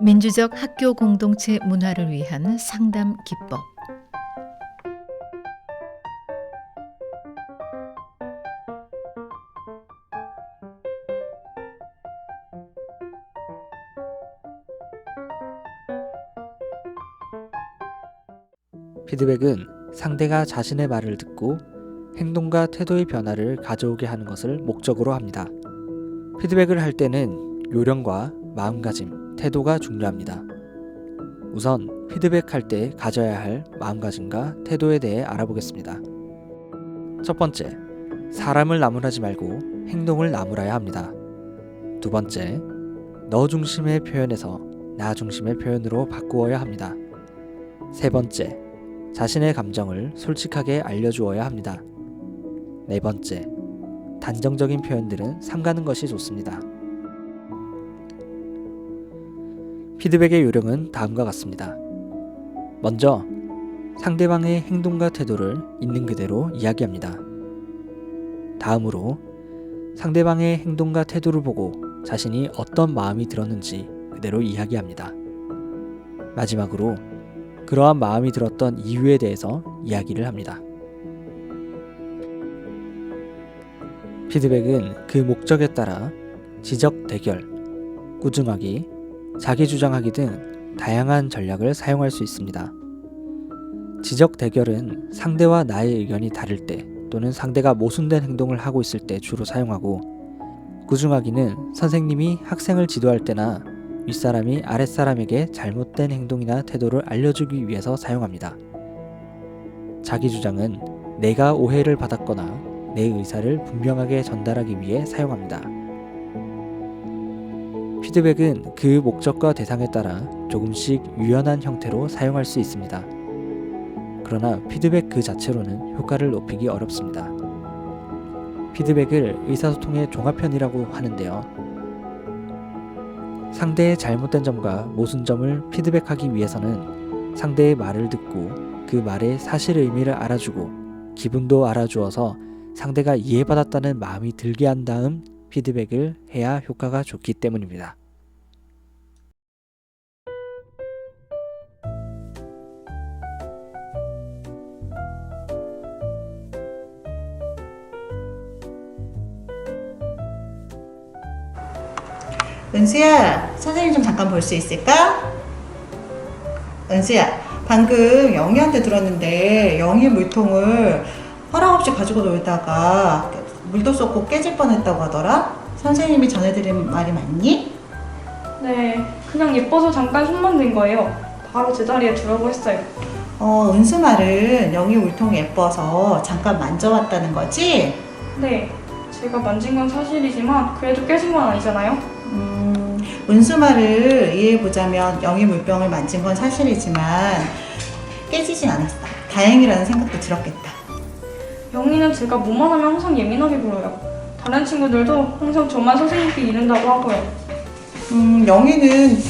민주적 학교 공동체 문화를 위한 상담 기법. 피드백은 상대가 자신의 말을 듣고 행동과 태도의 변화를 가져오게 하는 것을 목적으로 합니다. 피드백을 할 때는 요령과 마음가짐, 태도가 중요합니다. 우선 피드백할 때 가져야 할 마음가짐과 태도에 대해 알아보겠습니다. 첫 번째, 사람을 나무라지 말고 행동을 나무라야 합니다. 두 번째, 너 중심의 표현에서 나 중심의 표현으로 바꾸어야 합니다. 세 번째, 자신의 감정을 솔직하게 알려주어야 합니다. 네 번째, 단정적인 표현들은 삼가는 것이 좋습니다. 피드백의 요령은 다음과 같습니다. 먼저, 상대방의 행동과 태도를 있는 그대로 이야기합니다. 다음으로, 상대방의 행동과 태도를 보고 자신이 어떤 마음이 들었는지 그대로 이야기합니다. 마지막으로, 그러한 마음이 들었던 이유에 대해서 이야기를 합니다. 피드백은 그 목적에 따라 지적 대결, 꾸중하기, 자기 주장하기 등 다양한 전략을 사용할 수 있습니다. 지적 대결은 상대와 나의 의견이 다를 때 또는 상대가 모순된 행동을 하고 있을 때 주로 사용하고 꾸중하기는 선생님이 학생을 지도할 때나 윗사람이 아랫사람에게 잘못된 행동이나 태도를 알려주기 위해서 사용합니다. 자기 주장은 내가 오해를 받았거나 내 의사를 분명하게 전달하기 위해 사용합니다. 피드백은 그 목적과 대상에 따라 조금씩 유연한 형태로 사용할 수 있습니다. 그러나 피드백 그 자체로는 효과를 높이기 어렵습니다. 피드백을 의사소통의 종합편이라고 하는데요. 상대의 잘못된 점과 모순점을 피드백하기 위해서는 상대의 말을 듣고 그 말의 사실 의미를 알아주고 기분도 알아주어서 상대가 이해받았다는 마음이 들게 한 다음 피드백을 해야 효과가 좋기 때문입니다. 은수야, 선생님 좀 잠깐 볼 수 있을까? 은수야, 방금 영희한테 들었는데 영희 물통을 허락 없이 가지고 놀다가 물도 쏟고 깨질 뻔했다고 하더라? 선생님이 전해드린 말이 맞니? 네, 그냥 예뻐서 잠깐 손만 댄 거예요. 바로 제자리에 두라고 했어요. 어, 은수 말은 영희 물통이 예뻐서 잠깐 만져봤다는 거지? 네, 제가 만진 건 사실이지만 그래도 깨진 건 아니잖아요. 음, 은수 말을 이해해보자면 영희 물병을 만진 건 사실이지만 깨지진 않았어. 다행이라는 생각도 들었겠다. 영희는 제가 뭐만 하면 항상 예민하게 굴어요. 다른 친구들도 항상 저만 선생님께 이른다고 하고요. 음, 영희는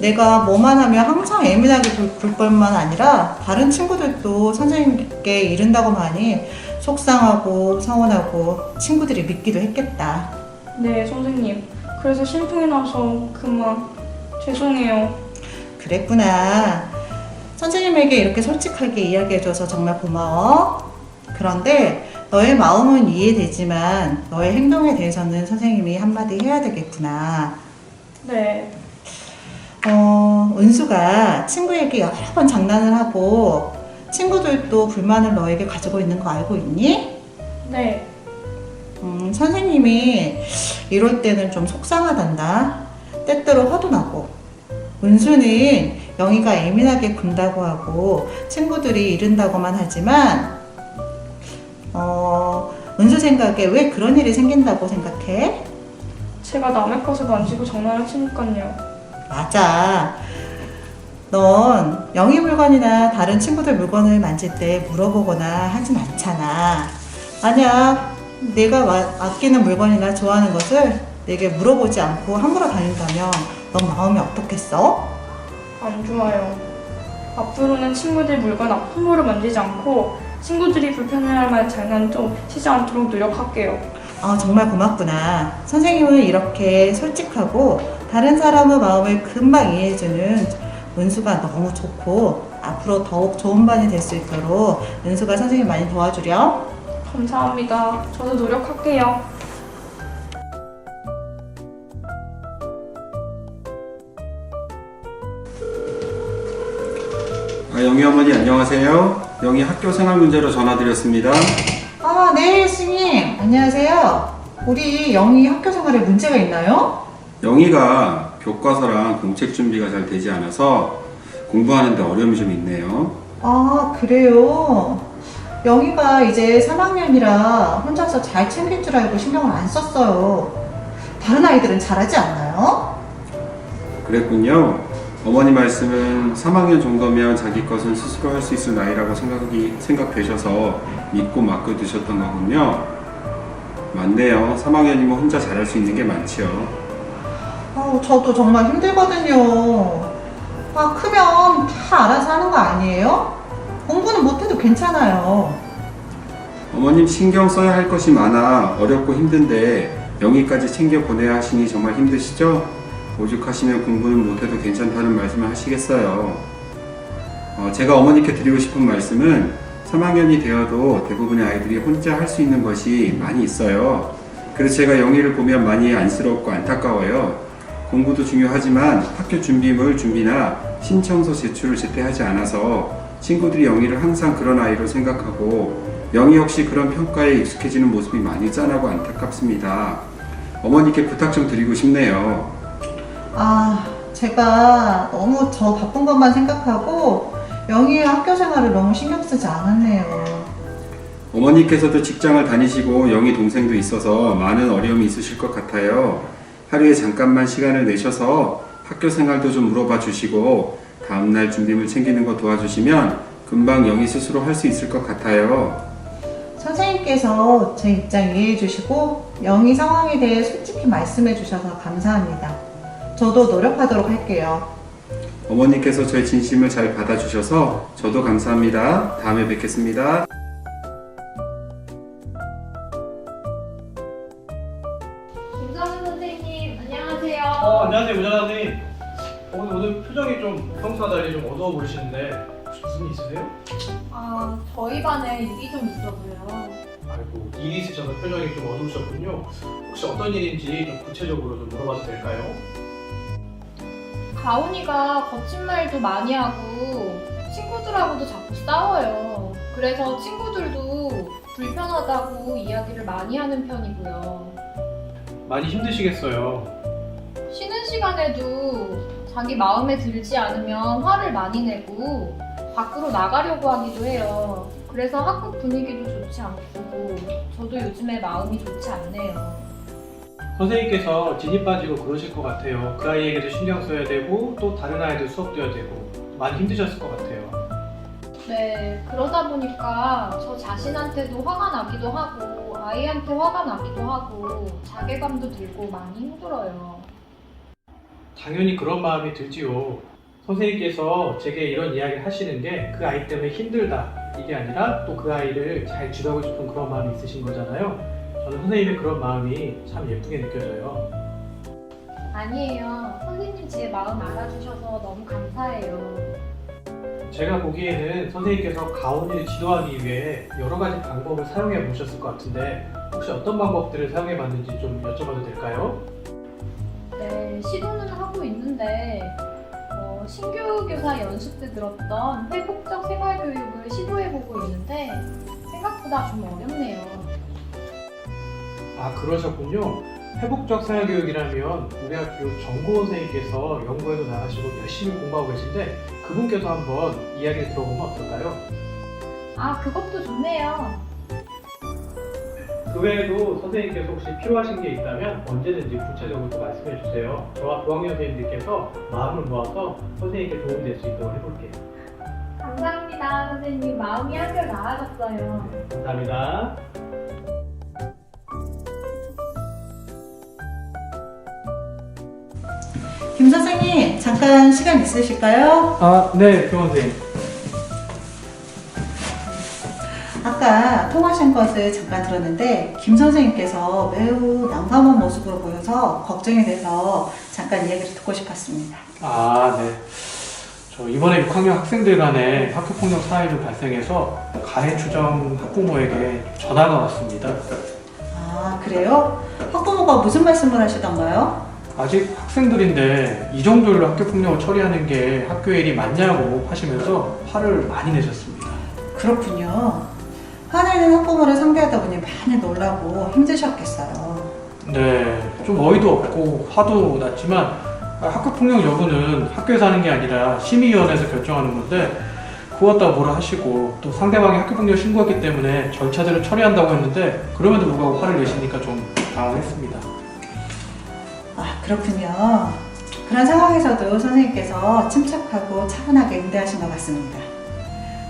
내가 뭐만 하면 항상 예민하게 굴, 굴 뿐만 아니라 다른 친구들도 선생님께 이른다고 하니 속상하고 서운하고 친구들이 믿기도 했겠다. 네, 선생님. 그래서 심통이 나서 그만 죄송해요. 그랬구나. 선생님에게 이렇게 솔직하게 이야기해줘서 정말 고마워. 그런데 너의 마음은 이해되지만 너의 행동에 대해서는 선생님이 한마디 해야 되겠구나. 네, 어, 은수가 친구에게 여러 번 장난을 하고 친구들도 불만을 너에게 가지고 있는 거 알고 있니? 네, 음, 선생님이 이럴 때는 좀 속상하단다. 때때로 화도 나고. 은수는 영희가 예민하게 군다고 하고 친구들이 이른다고만 하지만 어, 은수 생각에 왜 그런 일이 생긴다고 생각해? 제가 남의 것을 만지고 장난을 치니까요. 맞아. 넌 영희 물건이나 다른 친구들 물건을 만질 때 물어보거나 하진 않잖아. 만약 내가 마- 아끼는 물건이나 좋아하는 것을 내게 물어보지 않고 함부로 다닌다면 넌 마음이 어떻겠어? 안 좋아요. 앞으로는 친구들 물건 함부로 만지지 않고 친구들이 불편해할 만한 장난도 치지 않도록 노력할게요. 어, 정말 고맙구나. 선생님은 이렇게 솔직하고 다른 사람의 마음을 금방 이해해주는 은수가 너무 좋고 앞으로 더욱 좋은 반이 될 수 있도록 은수가 선생님 많이 도와주렴. 감사합니다. 저도 노력할게요. 아, 영희 어머니 안녕하세요. 영희 학교 생활 문제로 전화드렸습니다. 아, 네, 스님. 안녕하세요. 우리 영희 학교 생활에 문제가 있나요? 영희가 교과서랑 공책 준비가 잘 되지 않아서 공부하는데 어려움이 좀 있네요. 아, 그래요. 영희가 이제 3학년이라 혼자서 잘 챙길 줄 알고 신경을 안 썼어요. 다른 아이들은 잘하지 않나요? 그랬군요. 어머니 말씀은 3학년 정도면 자기 것은 스스로 할 수 있을 나이라고 생각이 생각되셔서 믿고 맡겨두셨던 거군요. 맞네요. 3학년이면 혼자 잘할 수 있는 게 많지요. 아우, 저도 정말 힘들거든요. 아, 크면 다 알아서 하는 거 아니에요? 공부는 못해도 괜찮아요. 어머님 신경 써야 할 것이 많아 어렵고 힘든데 영희까지 챙겨 보내야 하시니 정말 힘드시죠? 오죽하시면 공부는 못해도 괜찮다는 말씀을 하시겠어요. 어, 제가 어머니께 드리고 싶은 말씀은 3학년이 되어도 대부분의 아이들이 혼자 할 수 있는 것이 많이 있어요. 그래서 제가 영희를 보면 많이 안쓰럽고 안타까워요. 공부도 중요하지만 학교 준비물 준비나 신청서 제출을 제때 하지 않아서 친구들이 영희를 항상 그런 아이로 생각하고 영희 역시 그런 평가에 익숙해지는 모습이 많이 짠하고 안타깝습니다. 어머니께 부탁 좀 드리고 싶네요. 아, 제가 너무 저 바쁜 것만 생각하고 영희의 학교 생활을 너무 신경 쓰지 않았네요. 어머니께서도 직장을 다니시고 영희 동생도 있어서 많은 어려움이 있으실 것 같아요. 하루에 잠깐만 시간을 내셔서 학교 생활도 좀 물어봐 주시고 다음날 준비물 챙기는 거 도와주시면 금방 영희 스스로 할 수 있을 것 같아요. 선생님께서 제 입장 이해해 주시고 영희 상황에 대해 솔직히 말씀해 주셔서 감사합니다. 저도 노력하도록 할게요. 어머니께서 저의 진심을 잘 받아주셔서 저도 감사합니다. 다음에 뵙겠습니다. 김선우 선생님, 안녕하세요. 어, 안녕하세요, 우정 선생님. 오늘, 오늘 표정이 좀 평소와 달리 좀 어두워 보이시는데 혹시 무슨 일 있으세요? 아, 저희 반에 일이 좀 있어서요. 아이고, 일이 있으셔서 표정이 좀 어두우셨군요. 혹시 어떤 일인지 좀 구체적으로 좀 물어봐도 될까요? 가온이가 거친 말도 많이 하고 친구들하고도 자꾸 싸워요. 그래서 친구들도 불편하다고 이야기를 많이 하는 편이고요. 많이 힘드시겠어요. 쉬는 시간에도 자기 마음에 들지 않으면 화를 많이 내고 밖으로 나가려고 하기도 해요. 그래서 학급 분위기도 좋지 않고 저도 요즘에 마음이 좋지 않네요. 선생님께서 진이 빠지고 그러실 것 같아요. 그 아이에게도 신경 써야 되고 또 다른 아이들 수업도 해야 되고 많이 힘드셨을 것 같아요. 네, 그러다 보니까 저 자신한테도 화가 나기도 하고 아이한테 화가 나기도 하고 자괴감도 들고 많이 힘들어요. 당연히 그런 마음이 들지요. 선생님께서 제게 이런 이야기를 하시는 게 그 아이 때문에 힘들다 이게 아니라 또 그 아이를 잘 지도하고 싶은 그런 마음이 있으신 거잖아요. 저는 선생님의 그런 마음이 참 예쁘게 느껴져요. 아니에요. 선생님 제 마음 알아주셔서 너무 감사해요. 제가 보기에는 선생님께서 가온이를 지도하기 위해 여러 가지 방법을 사용해 보셨을 것 같은데 혹시 어떤 방법들을 사용해 봤는지 좀 여쭤봐도 될까요? 네, 시도는 하고 있는데 어, 신규 교사 연습 때 들었던 회복적 생활 교육을 시도해 보고 있는데 생각보다 좀 어렵네요. 아 그러셨군요. 회복적 생활교육이라면 우리 학교 정고 선생님께서 연구에도 나가시고 열심히 공부하고 계신데 그분께서 한번 이야기를 들어보면 어떨까요? 아, 그것도 좋네요. 그 외에도 선생님께서 혹시 필요하신 게 있다면 언제든지 구체적으로 또 말씀해 주세요. 저와 부학년 선생님들께서 마음을 모아서 선생님께 도움이 될 수 있도록 해볼게요. 감사합니다, 선생님. 마음이 한결 나아졌어요. 감사합니다. 김 선생님, 잠깐 시간 있으실까요? 아, 네, 교원 선생님. 아까 통화하신 것을 잠깐 들었는데 김 선생님께서 매우 난감한 모습으로 보여서 걱정이 돼서 잠깐 이야기를 듣고 싶었습니다. 아, 네. 저 이번에 6학년 학생들 간에 학교 폭력 사례좀 발생해서 가해 추정 학부모에게 전화가 왔습니다. 아 그래요? 학부모가 무슨 말씀을 하시던가요? 아직 학생들인데 이 정도로 학교 폭력을 처리하는 게 학교의 일이 맞냐고 하시면서 화를 많이 내셨습니다. 그렇군요. 화내는 학부모를 상대하다 보니 많이 놀라고 힘드셨겠어요. 네, 좀 어이도 없고 화도 났지만 아, 학교 폭력 여부는 학교에서 하는 게 아니라 심의위원회에서 결정하는 건데 그것다 뭐라 하시고 또 상대방이 학교 폭력 신고했기 때문에 절차대로 처리한다고 했는데 그럼에도 불구하고 화를 내시니까 좀 당황했습니다. 아 그렇군요. 그런 상황에서도 선생님께서 침착하고 차분하게 응대하신 것 같습니다.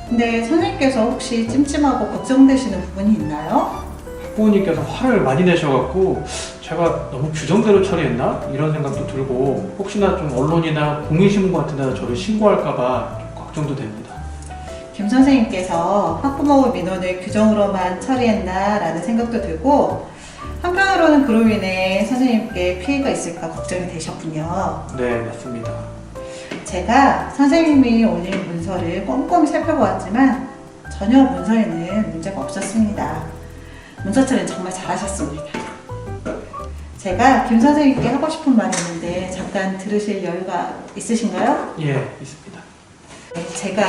근데 선생님께서 혹시 찜찜하고 걱정되시는 부분이 있나요? 학부모님께서 화를 많이 내셔갖고 제가 너무 규정대로 처리했나 이런 생각도 들고 혹시나 좀 언론이나 공인신문 같은 데다 저를 신고할까봐 좀 걱정도 됩니다. 김 선생님께서 학부모 민원을 규정으로만 처리했나라는 생각도 들고 한편으로는 그로 인해 선생님께 피해가 있을까 걱정이 되셨군요. 네, 맞습니다. 제가 선생님이 올린 문서를 꼼꼼히 살펴보았지만 전혀 문서에는 문제가 없었습니다. 문서 처리는 정말 잘하셨습니다. 제가 김 선생님께 하고 싶은 말이 있는데 잠깐 들으실 여유가 있으신가요? 예, 있습니다. 네, 제가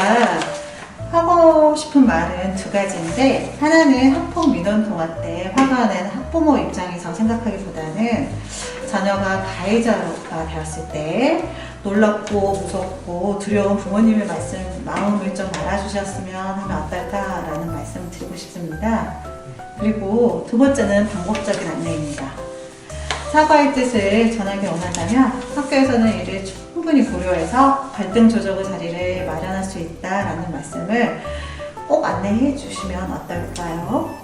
하고 싶은 말은 두 가지인데 하나는 학폭 민원 통화 때 화가 낸 학부모 입장에서 생각하기보다는 자녀가 가해자가 되었을 때 놀랍고 무섭고 두려운 부모님의 말씀 마음을 좀 알아주셨으면 하면 어떨까라는 말씀을 드리고 싶습니다. 그리고 두 번째는 방법적인 안내입니다. 사과의 뜻을 전하기 원한다면 학교에서는 이를 충분히 고려해서 갈등 조정의 자리를 마련할 수 있다라는 말씀을 꼭 안내해 주시면 어떨까요?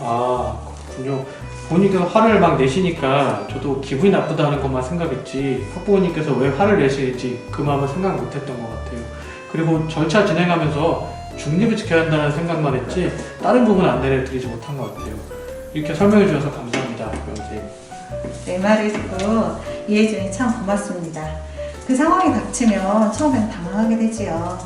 아, 그렇군요. 본인께서 화를 막 내시니까 저도 기분이 나쁘다는 것만 생각했지 학부모님께서 왜 화를 내실지 그 마음을 생각 못했던 것 같아요. 그리고 절차 진행하면서 중립을 지켜야 한다는 생각만 했지 다른 부분 안내를 드리지 못한 것 같아요. 이렇게 설명해 주셔서 감사합니다. 내 말을 듣고 이해해 주니 참 고맙습니다. 그 상황이 닥치면 처음엔 당황하게 되지요.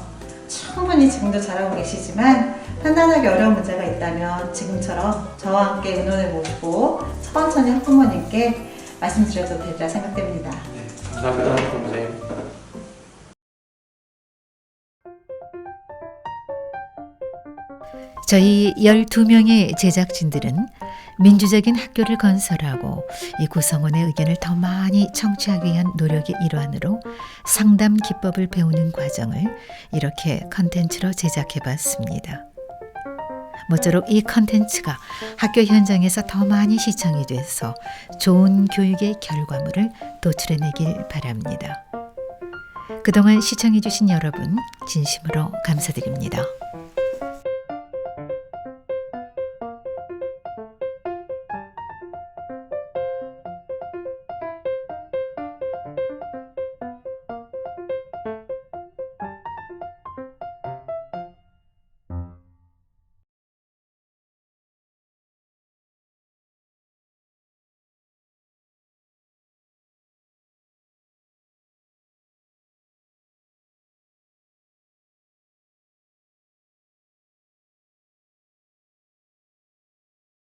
충분히 지금도 잘하고 계시지만 판단하기 어려운 문제가 있다면 지금처럼 저와 함께 의논해 보시고 천천히 학부모님께 말씀드려도 되리라 생각됩니다. 네, 감사합니다, 교원님. 저희 12명의 제작진들은 민주적인 학교를 건설하고 이 구성원의 의견을 더 많이 청취하기 위한 노력의 일환으로 상담 기법을 배우는 과정을 이렇게 컨텐츠로 제작해 봤습니다. 모쪼록 이 컨텐츠가 학교 현장에서 더 많이 시청이 돼서 좋은 교육의 결과물을 도출해내길 바랍니다. 그동안 시청해주신 여러분 진심으로 감사드립니다.